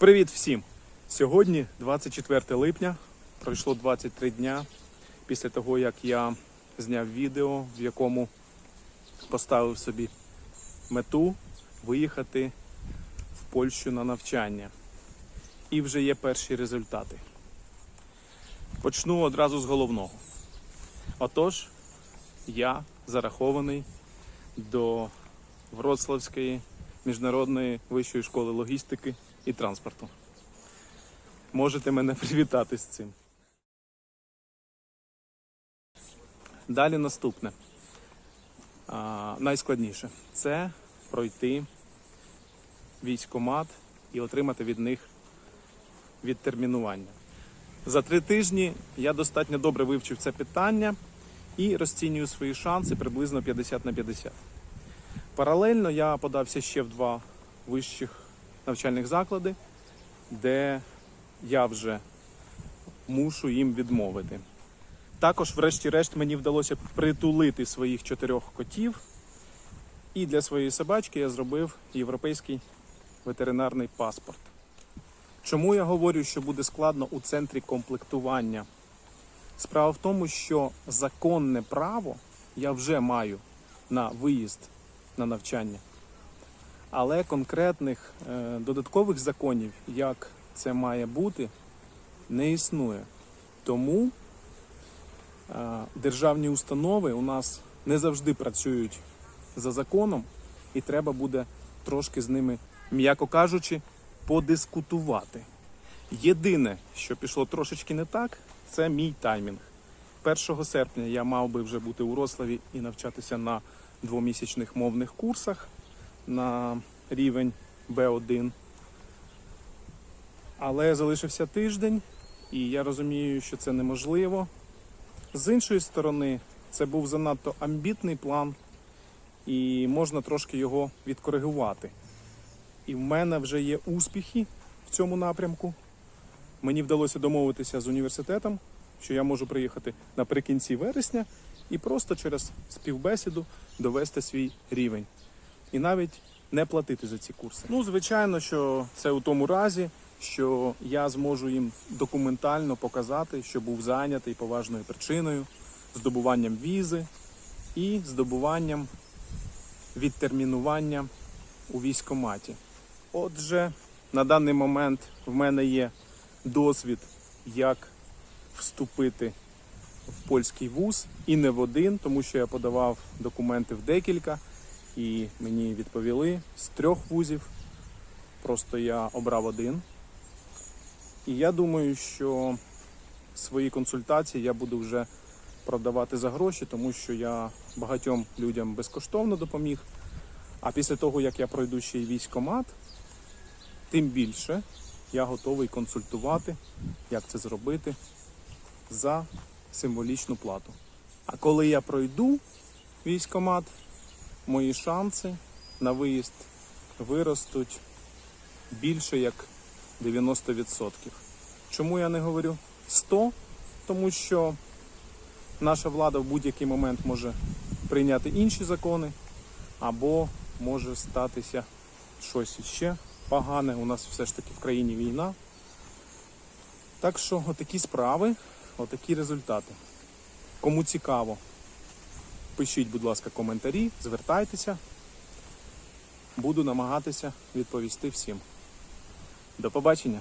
Привіт всім! Сьогодні 24 липня. Пройшло 23 дня після того, як я зняв відео, в якому поставив собі мету виїхати в Польщу на навчання. І вже є перші результати. Почну одразу з головного. Отож, я зарахований до Вроцлавської міжнародної вищої школи логістики і транспорту. Можете мене привітати з цим. Далі наступне. А, найскладніше це пройти військомат і отримати від них відтермінування. За три тижні я достатньо добре вивчив це питання і розцінюю свої шанси приблизно 50 на 50. Паралельно я подався ще в два вищих навчальних заклади, де я вже мушу їм відмовити. Також, врешті-решт, мені вдалося притулити своїх чотирьох котів. І для своєї собачки я зробив європейський ветеринарний паспорт. Чому я говорю, що буде складно у центрі комплектування? Справа в тому, що законне право я вже маю на виїзд на навчання. Але конкретних е, додаткових законів, як це має бути, не існує. Тому е, державні установи у нас не завжди працюють за законом, і треба буде трошки з ними, м'яко кажучи, подискутувати. Єдине, що пішло трошечки не так, це мій таймінг. 1 серпня я мав би вже бути у Рославі і навчатися на двомісячних мовних курсах на рівень B1. Але залишився тиждень, і я розумію, що це неможливо. З іншої сторони, це був занадто амбітний план, і можна трошки його відкоригувати. І в мене вже є успіхи в цьому напрямку. Мені вдалося домовитися з університетом, що я можу приїхати наприкінці вересня і просто через співбесіду довести свій рівень. І навіть не платити за ці курси. Ну, звичайно, що це у тому разі, що я зможу їм документально показати, що був зайнятий поважною причиною, здобуванням візи і здобуванням відтермінування у військкоматі. Отже, на даний момент в мене є досвід, як вступити в польський вуз і не в один, тому що я подавав документи в декілька, і мені відповіли з трьох вузів. Просто я обрав один. І я думаю, що свої консультації я буду вже продавати за гроші, тому що я багатьом людям безкоштовно допоміг. А після того, як я пройду ще й військомат, тим більше я готовий консультувати, як це зробити за символічну плату. А коли я пройду військомат, мої шанси на виїзд виростуть більше як 90%. Чому я не говорю 100? Тому що наша влада в будь-який момент може прийняти інші закони, або може статися щось іще погане. У нас все ж таки в країні війна. Так що отакі справи, отакі результати. Кому цікаво, пишіть, будь ласка, коментарі, звертайтеся. Буду намагатися відповісти всім. До побачення!